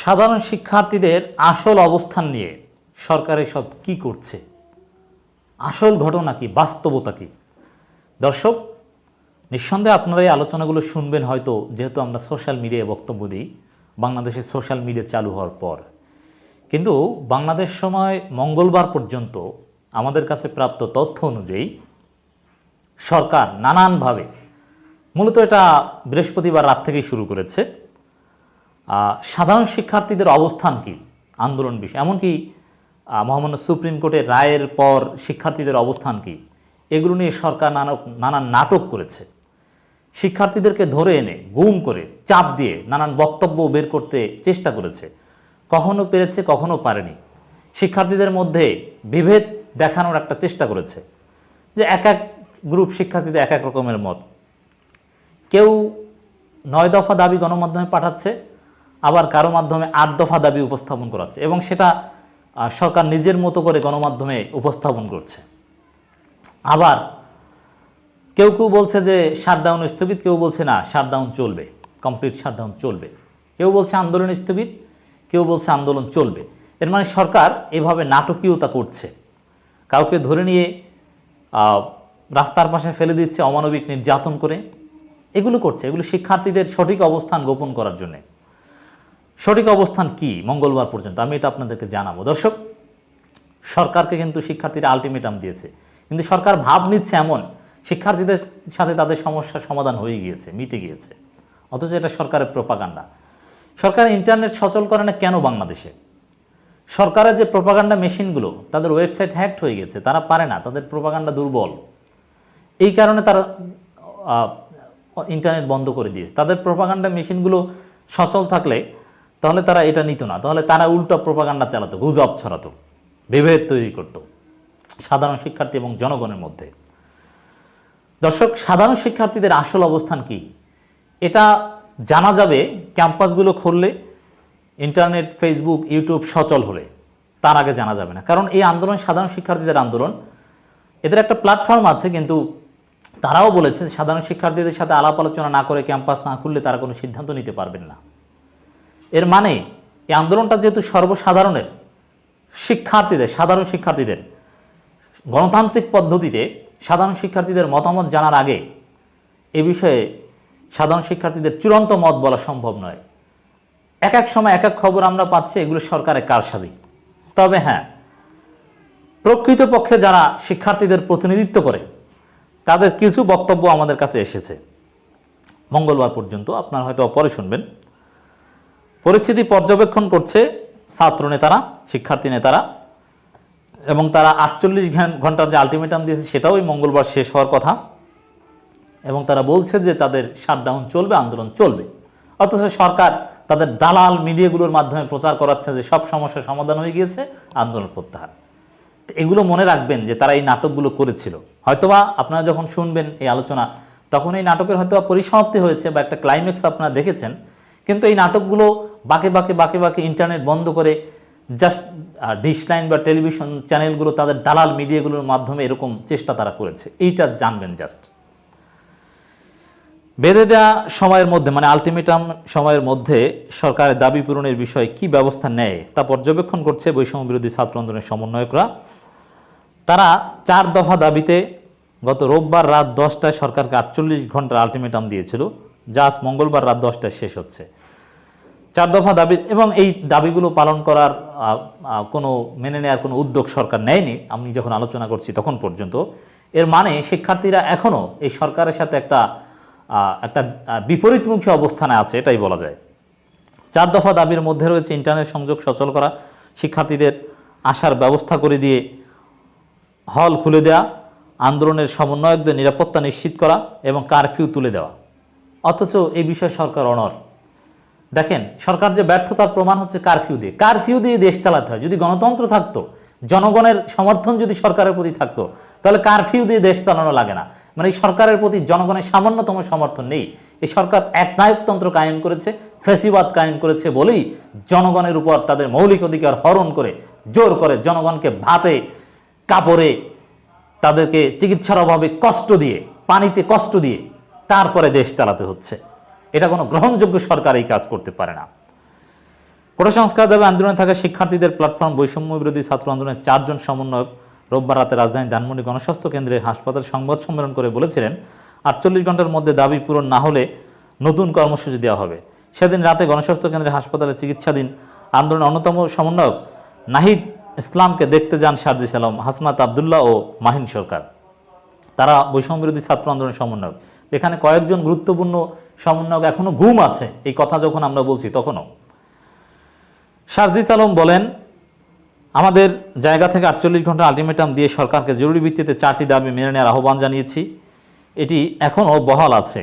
সাধারণ শিক্ষার্থীদের আসল অবস্থান নিয়ে সরকার সব কি করছে? আসল ঘটনা কি? বাস্তবতা কি? দর্শক, নিঃসন্দেহে আপনারা এই আলোচনাগুলো শুনবেন হয়তো, যেহেতু আমরা সোশ্যাল মিডিয়ায় বক্তব্য দিই বাংলাদেশের সোশ্যাল মিডিয়া চালু হওয়ার পর। কিন্তু বাংলাদেশ সময় মঙ্গলবার পর্যন্ত আমাদের কাছে প্রাপ্ত তথ্য অনুযায়ী সরকার নানানভাবে, মূলত এটা বৃহস্পতিবার রাত থেকেই শুরু করেছে। সাধারণ শিক্ষার্থীদের অবস্থান কি আন্দোলন বিষয়? এমনকি মহামান্য সুপ্রিম কোর্টের রায়ের পর শিক্ষার্থীদের অবস্থান কি? এগুলো নিয়ে সরকার নানক, নানান নাটক করেছে। শিক্ষার্থীদেরকে ধরে এনে, গুম করে, চাপ দিয়ে নানান বক্তব্য বের করতে চেষ্টা করেছে। কখনো পেরেছে, কখনো পারেনি। শিক্ষার্থীদের মধ্যে বিভেদ দেখানোর একটা চেষ্টা করেছে। যে এক এক গ্রুপ শিক্ষার্থীদের এক এক রকমের মত। কেউ নয় দফা দাবি গণমাধ্যমে পাঠাচ্ছে আবার কারও মাধ্যমে আট দফা দাবি উপস্থাপন করাচ্ছে এবং সেটা সরকার নিজের মতো করে গণমাধ্যমে উপস্থাপন করছে। আবার কেউ কেউ বলছে যে শাটডাউন স্থগিত, কেউ বলছে না, শাটডাউন চলবে, কমপ্লিট শাটডাউন চলবে। কেউ বলছে আন্দোলন স্থগিত, কেউ বলছে আন্দোলন চলবে। এর মানে সরকার এভাবে নাটকীয়তা করছে। কাউকে ধরে নিয়ে রাস্তার পাশে ফেলে দিচ্ছে অমানবিক নির্যাতন করে। এগুলো করছে, এগুলো শিক্ষার্থীদের সঠিক অবস্থান গোপন করার জন্যে। সঠিক অবস্থান কি মঙ্গলবার পর্যন্ত? আমি এটা আপনাদেরকে জানাব। দর্শক, সরকারকে কিন্তু শিক্ষার্থীরা আলটিমেটাম দিয়েছে। কিন্তু সরকার ভাব নিচ্ছে এমন, শিক্ষার্থীদের সাথে তাদের সমস্যার সমাধান হয়ে গিয়েছে, মিটে গিয়েছে। অথচ এটা সরকারের প্রপাগান্ডা সরকার ইন্টারনেট সচল করে না কেন বাংলাদেশে? সরকারের যে প্রপাগান্ডা মেশিনগুলো তাদের ওয়েবসাইট হ্যাকড হয়ে গেছে, তারা পারে না, তাদের প্রপাগান্ডা দুর্বল। এই কারণে তারা ইন্টারনেট বন্ধ করে দিয়েছে। তাদের প্রপাগান্ডা মেশিনগুলো সচল থাকলে তাহলে তারা এটা নিত না। তাহলে তারা উল্টো প্রপাগান্ডা চালাতো, গুজব ছড়াতো, বিভেদ তৈরি করত, সাধারণ শিক্ষার্থী এবং জনগণের মধ্যে। দর্শক, সাধারণ শিক্ষার্থীদের আসল অবস্থান কি? এটা জানা যাবে ক্যাম্পাসগুলো খুললে, ইন্টারনেট, ফেসবুক, ইউটিউব সচল হলে। তার আগে জানা যাবে না। কারণ এই আন্দোলন, সাধারণ শিক্ষার্থীদের আন্দোলন, এদের একটা প্ল্যাটফর্ম আছে, কিন্তু তারাও বলেছে, সাধারণ শিক্ষার্থীদের সাথে আলাপ আলোচনা না করে ক্যাম্পাস না খুললে তারা কোনো সিদ্ধান্ত নিতে পারবেন না। এর মানে এই আন্দোলনটা যেহেতু সর্বসাধারণের শিক্ষার্থীদের, সাধারণ শিক্ষার্থীদের, গণতান্ত্রিক পদ্ধতিতে সাধারণ শিক্ষার্থীদের মতামত জানার আগে এ বিষয়ে সাধারণ শিক্ষার্থীদের চূড়ান্ত মত বলা সম্ভব নয়। এক এক সময় এক এক খবর আমরা পাচ্ছি, এগুলো সরকারের কারসাজি। তবে হ্যাঁ প্রকৃতপক্ষে যারা শিক্ষার্থীদের প্রতিনিধিত্ব করে, তাদের কিছু বক্তব্য আমাদের কাছে এসেছে। মঙ্গলবার পর্যন্ত আপনারা হয়তো পরে শুনবেন। পরিস্থিতি পর্যবেক্ষণ করছে ছাত্র নেতারা, শিক্ষার্থী নেতারা, এবং তারা আটচল্লিশ ঘণ্টার যে আলটিমেটাম দিয়েছে সেটাও মঙ্গলবার শেষ হওয়ার কথা। এবং তারা বলছে যে তাদের শাটডাউন চলবে, আন্দোলন চলবে। অথচ সরকার তাদের দালাল মিডিয়াগুলোর মাধ্যমে প্রচার করাচ্ছে যে সব সমস্যার সমাধান হয়ে গিয়েছে, আন্দোলন প্রত্যাহার। এগুলো মনে রাখবেন যে তারা এই নাটকগুলো করেছিল। হয়তোবা আপনারা যখন শুনবেন এই আলোচনা, তখন এই নাটকের হয়তোবা পরিসমাপ্তি হয়েছে বা একটা ক্লাইম্যাক্স আপনারা দেখেছেন কিন্তু এই নাটকগুলো বাকে বাকে বাকে বাকে ইন্টারনেট বন্ধ করে জাস্ট ডিশ লাইন বা টেলিভিশন চ্যানেলগুলো তাদের দালাল মিডিয়াগুলোর মাধ্যমে এরকম চেষ্টা তারা করেছে। এইটা জানবেন জাস্ট বেঁধে দেওয়া সময়ের মধ্যে মানে আলটিমেটাম সময়ের মধ্যে সরকারের দাবি পূরণের বিষয়ে কি ব্যবস্থা নেয় তা পর্যবেক্ষণ করছে বৈষম্য বিরোধী ছাত্র আন্দোলনের সমন্বয়করা। তারা চার দফা দাবিতে গত রোববার রাত দশটায় সরকারকে আটচল্লিশ ঘণ্টার আলটিমেটাম দিয়েছিল। যা মঙ্গলবার রাত দশটায় শেষ হচ্ছে। চার দফা দাবি এবং এই দাবিগুলো পালন করার কোনো মেনে নেওয়ার কোনো উদ্যোগ সরকার নেয়নি। আমি যখন আলোচনা করছি তখন পর্যন্ত। এর মানে শিক্ষার্থীরা এখনও এই সরকারের সাথে একটা একটা বিপরীতমুখী অবস্থানে আছে, এটাই বলা যায়। চার দফা দাবির মধ্যে রয়েছে ইন্টারনেট সংযোগ সচল করা, শিক্ষার্থীদের আসার ব্যবস্থা করে দিয়ে হল খুলে দেওয়া, আন্দোলনের সমন্বয়কদের নিরাপত্তা নিশ্চিত করা এবং কারফিউ তুলে দেওয়া। অথচ এই বিষয়ে সরকার অনর। দেখেন, সরকার যে ব্যর্থতার প্রমাণ হচ্ছে কারফিউ দিয়ে। কারফিউ দিয়ে দেশ চালাতে হয়। যদি গণতন্ত্র থাকতো, জনগণের সমর্থন যদি সরকারের প্রতি থাকতো, তাহলে কারফিউ দিয়ে দেশ চালানো লাগে না। মানে এই সরকারের প্রতি জনগণের সামান্যতম সমর্থন নেই। এই সরকার একনায়কতন্ত্র কায়েম করেছে ফেসিবাদ কায়েম করেছে বলেই জনগণের উপর তাদের মৌলিক অধিকার হরণ করে, জোর করে জনগণকে ভাতে, কাপড়ে, তাদেরকে চিকিৎসার অভাবে কষ্ট দিয়ে, পানিতে কষ্ট দিয়ে তারপরে দেশ চালাতে হচ্ছে। এটা কোনো গ্রহণযোগ্য সরকার এই কাজ করতে পারে না। কোটা দাবি আন্দোলনে থাকা শিক্ষার্থীদের প্ল্যাটফর্ম বৈষম্য বিরোধী ছাত্র আন্দোলনের চারজন সমন্বয়ক রোববার রাতে রাজধানী ধানমন্ডি গণস্বাস্থ্য কেন্দ্রের হাসপাতাল সংবাদ সম্মেলন করে বলেছিলেন, আটচল্লিশ ঘণ্টার মধ্যে দাবি পূরণ না হলে নতুন কর্মসূচি দেওয়া হবে। সেদিন রাতে গণস্বাস্থ্য কেন্দ্রের হাসপাতালে চিকিৎসাধীন আন্দোলনের অন্যতম সমন্বয়ক নাহিদ ইসলামকে দেখতে যান সার্জিস আলম, হাসনাত আবদুল্লাহ ও মাহিন সরকার। তারা বৈষম্য বিরোধী ছাত্র আন্দোলনের সমন্বয়ক। এখানে কয়েকজন গুরুত্বপূর্ণ সমন্বয়ক এখনও ঘুম আছে, এই কথা যখন আমরা বলছি তখনও। সার্জিস আলম বলেন, আমাদের জায়গা থেকে আটচল্লিশ ঘণ্টা আলটিমেটাম দিয়ে সরকারকে জরুরি ভিত্তিতে চারটি দাবি মেনে নেওয়ার আহ্বান জানিয়েছি। এটি এখনও বহাল আছে।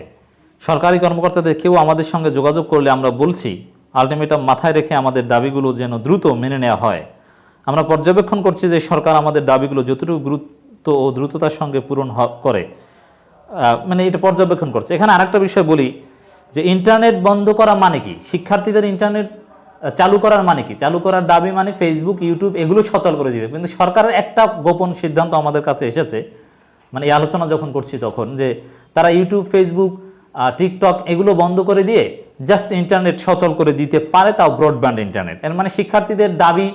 সরকারি কর্মকর্তাদের কেউ আমাদের সঙ্গে যোগাযোগ করলে আমরা বলছি, আলটিমেটাম মাথায় রেখে আমাদের দাবিগুলো যেন দ্রুত মেনে নেওয়া হয়। আমরা পর্যবেক্ষণ করছি যে সরকার আমাদের দাবিগুলো যতটুকু গুরুত্ব ও দ্রুততার সঙ্গে পূরণ করে মানে এটা পর্যবেক্ষণ করছে। এখানে আরেকটা বিষয় বলি যে ইন্টারনেট বন্ধ করা মানে কি? শিক্ষার্থীদের ইন্টারনেট চালু করার মানে কি? চালু করার দাবি মানে ফেসবুক ইউটিউব এগুলো সচল করে দিবে। কিন্তু সরকারের একটা গোপন সিদ্ধান্ত আমাদের কাছে এসেছে। মানে এই আলোচনা যখন করছি তখন যে তারা ইউটিউব ফেসবুক টিকটক এগুলো বন্ধ করে দিয়ে জাস্ট ইন্টারনেট সচল করে দিতে পারে তাও ব্রডব্যান্ড ইন্টারনেট এর মানে শিক্ষার্থীদের দাবি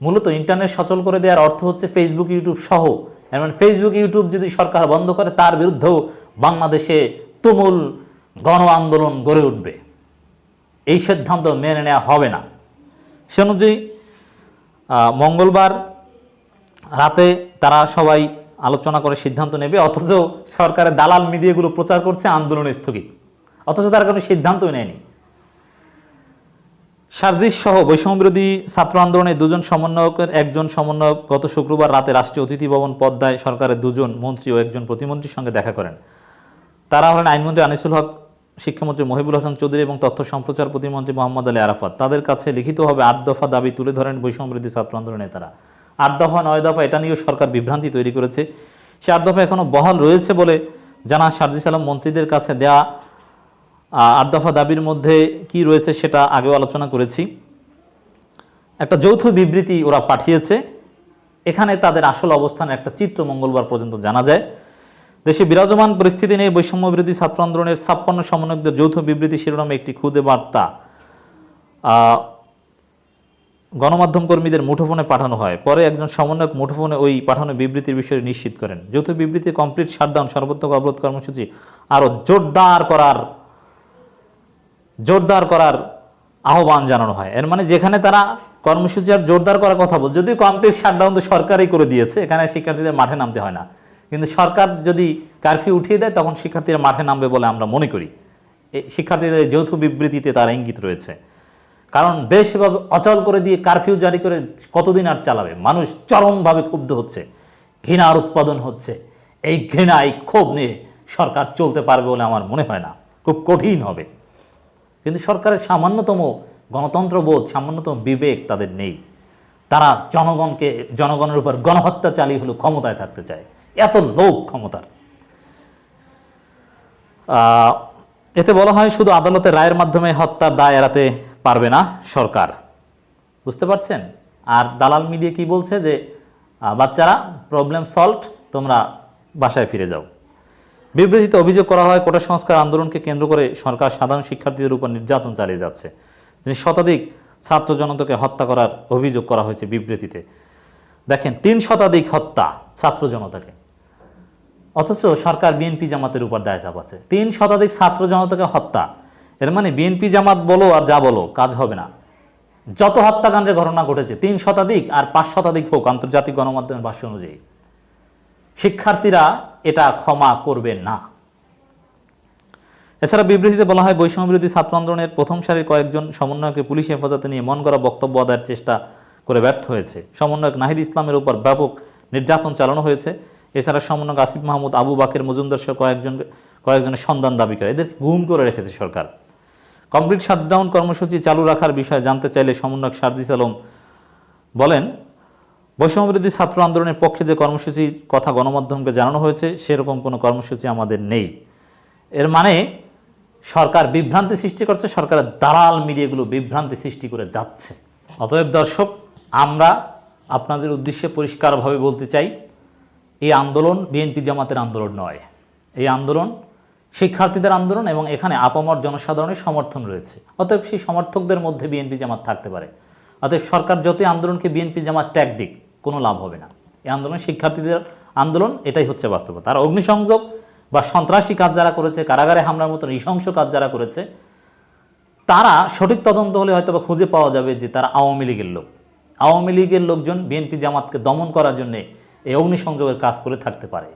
মূলত ইন্টারনেট সচল করে দেওয়ার অর্থ হচ্ছে ফেসবুক ইউটিউব সহ এর মানে ফেসবুক ইউটিউব যদি সরকার বন্ধ করে, তার বিরুদ্ধেও বাংলাদেশে তুমুল গণ আন্দোলন গড়ে উঠবে। এই সিদ্ধান্ত মেনে নেওয়া হবে না। সে অনুযায়ী মঙ্গলবার রাতে তারা সবাই আলোচনা করে সিদ্ধান্ত নেবে, অথচ সরকারের দালাল মিডিয়াগুলো প্রচার করছে, আন্দোলন স্থগিত। অথচ তারা কোনো সিদ্ধান্তই নেয়নি। সার্জিস সহ বৈষম্য বিরোধী ছাত্র আন্দোলনে দুজন সমন্বয়কের একজন সমন্বয়ক গত শুক্রবার রাতে রাষ্ট্রীয় অতিথি ভবন পদ্মায় সরকারের দুজন মন্ত্রী ও একজন প্রতিমন্ত্রীর সঙ্গে দেখা করেন। তারা হলেন আইনমন্ত্রী আনিসুল হক, শিক্ষামন্ত্রী মহিবুল হাসান চৌধুরী এবং তথ্য সম্প্রচার প্রতিমন্ত্রী মোহাম্মদ আলী আরাফাত। তাদের কাছে লিখিতভাবে আট দফা দাবি তুলে ধরেন বৈষম্য বিরোধী ছাত্র আন্দোলনের নেতারা। আট দফা, নয় দফা এটা নিয়েও সরকার বিভ্রান্তি তৈরি করেছে। সে আট দফা এখনও বহাল রয়েছে বলে জানা সার্জিস আলম মন্ত্রীদের কাছে দেয়া আট দফা দাবির মধ্যে কি রয়েছে সেটা আগেও আলোচনা করেছি। একটা যৌথ বিবৃতি ওরা পাঠিয়েছে। এখানে তাদের আসল অবস্থান একটা চিত্র মঙ্গলবার পর্যন্ত জানা যায়। দেশে বিরাজমান পরিস্থিতি নিয়ে বৈষম্য বিরোধী ছাত্র আন্দোলনের ছাপ্পান্ন সমন্বয়কদের যৌথ বিবৃতি শিরোনামে একটি খুদে বার্তা। গণমাধ্যম কর্মীদের মুঠোফোনে পাঠানো হয়। পরে একজন সমন্বয়ক মুঠোফোনে ওই পাঠানো বিবৃতির বিষয়ে নিশ্চিত করেন। যৌথ বিবৃতি কমপ্লিট শাটডাউন সর্বোত্তক অবরোধ কর্মসূচি আরও জোরদার করার জোরদার করার আহ্বান জানানো হয়। এর মানে যেখানে তারা কর্মসূচি আর জোরদার করার কথা বল যদিও কমপ্লিট শাটডাউন তো সরকারই করে দিয়েছে, এখানে শিক্ষার্থীদের মাঠে নামতে হয় না। কিন্তু সরকার যদি কারফিউ উঠিয়ে দেয়, তখন শিক্ষার্থীরা মাঠে নামবে বলে আমরা মনে করি। শিক্ষার্থীদের যৌথ বিবৃতিতে তার ইঙ্গিত রয়েছে। কারণ দেশ এভাবে অচল করে দিয়ে কারফিউ জারি করে কতদিন আর চালাবে? মানুষ চরমভাবে ক্ষুব্ধ হচ্ছে ঘৃণার উৎপাদন হচ্ছে। এই ঘৃণা এই ক্ষোভ নিয়ে সরকার চলতে পারবে বলে আমার মনে হয় না। খুব কঠিন হবে। কিন্তু সরকারের সামান্যতম গণতন্ত্রবোধ, সামান্যতম বিবেক তাদের নেই। তারা জনগণকে, জনগণের উপর গণহত্যা চালিয়ে হলো ক্ষমতায় থাকতে চায়। এত লোভ ক্ষমতার। এতে বলা হয় শুধু আদালতের রায়ের মাধ্যমে হত্যার দায় এড়াতে পারবে না সরকার। বুঝতে পারছেন? আর দালাল মিডিয়া কি বলছে যে বাচ্চারা প্রবলেম সলভ তোমরা বাসায় ফিরে যাও। বিবৃতিতে অভিযোগ করা হয়, কোটা সংস্কার আন্দোলনকে কেন্দ্র করে সরকার সাধারণ শিক্ষার্থীদের উপর নির্যাতন চালিয়ে যাচ্ছে। তিনি শতাধিক ছাত্র জনতাকে হত্যা করার অভিযোগ করা হয়েছে বিবৃতিতে। দেখেন, তিন শতাধিক হত্যা ছাত্র জনতাকে। অথচ সরকার বিএনপি জামাতের উপর দায় চাপাচ্ছে। তিন শতাধিক ছাত্র জনতাকে হত্যা। এর মানে বিএনপি জামাত বলো আর যা বলো, কাজ হবে না। যত হত্যাকাণ্ডের ঘটনা ঘটেছে, তিন শতাধিক আর পাঁচ শতাধিক হোক আন্তর্জাতিক গণমাধ্যমের ভাষ্য অনুযায়ী। শিক্ষার্থীরা এটা ক্ষমা করবে না। এছাড়া বিবৃতিতে বলা হয় বৈষম্য বিরোধী ছাত্র আন্দোলনের প্রথম সারির কয়েকজন সমন্বয়কে পুলিশ হেফাজতে নিয়ে মন করা বক্তব্য আদায়ের চেষ্টা করে ব্যর্থ হয়েছে। সমন্বয়ক নাহিদ ইসলামের উপর ব্যাপক নির্যাতন চালানো হয়েছে। এছাড়া সমন্বয়ক আসিফ মাহমুদ, আবু বাকের, মজুমদার সহ কয়েকজন, কয়েকজনের সন্ধান দাবি করে। এদেরকে গুম করে রেখেছে সরকার। কমপ্লিট শাটডাউন কর্মসূচি চালু রাখার বিষয়ে জানতে চাইলে সমন্বয়ক সার্জিস আলম বলেন বৈষম্য বিরোধী ছাত্র আন্দোলনের পক্ষে যে কর্মসূচির কথা গণমাধ্যমকে জানানো হয়েছে, সেরকম কোনো কর্মসূচি আমাদের নেই। এর মানে সরকার বিভ্রান্তি সৃষ্টি করছে, সরকারের দালাল মিডিয়াগুলো বিভ্রান্তি সৃষ্টি করে যাচ্ছে। অতএব দর্শক, আমরা আপনাদের উদ্দেশ্যে পরিষ্কারভাবে বলতে চাই, এই আন্দোলন বিএনপি জামাতের আন্দোলন নয়। এই আন্দোলন শিক্ষার্থীদের আন্দোলন এবং এখানে আপামর জনসাধারণের সমর্থন রয়েছে। অতএব সেই সমর্থকদের মধ্যে বিএনপি জামাত থাকতে পারে। অতএব সরকার যতই আন্দোলনকে বিএনপি জামাত ট্যাগ দিক কোনো লাভ হবে না। এই আন্দোলন শিক্ষার্থীদের আন্দোলন, এটাই হচ্ছে বাস্তবতা। তারা অগ্নিসংযোগ বা সন্ত্রাসী কাজ যারা করেছে, কারাগারে হামলার মতো নৃশংস কাজ যারা করেছে, তারা সঠিক তদন্ত হলে হয়তো বা খুঁজে পাওয়া যাবে যে তারা আওয়ামী লীগের লোক। আওয়ামী লীগের লোকজন বিএনপি জামাতকে দমন করার জন্যে এই অগ্নিসংযোগের কাজ করে থাকতে পারে।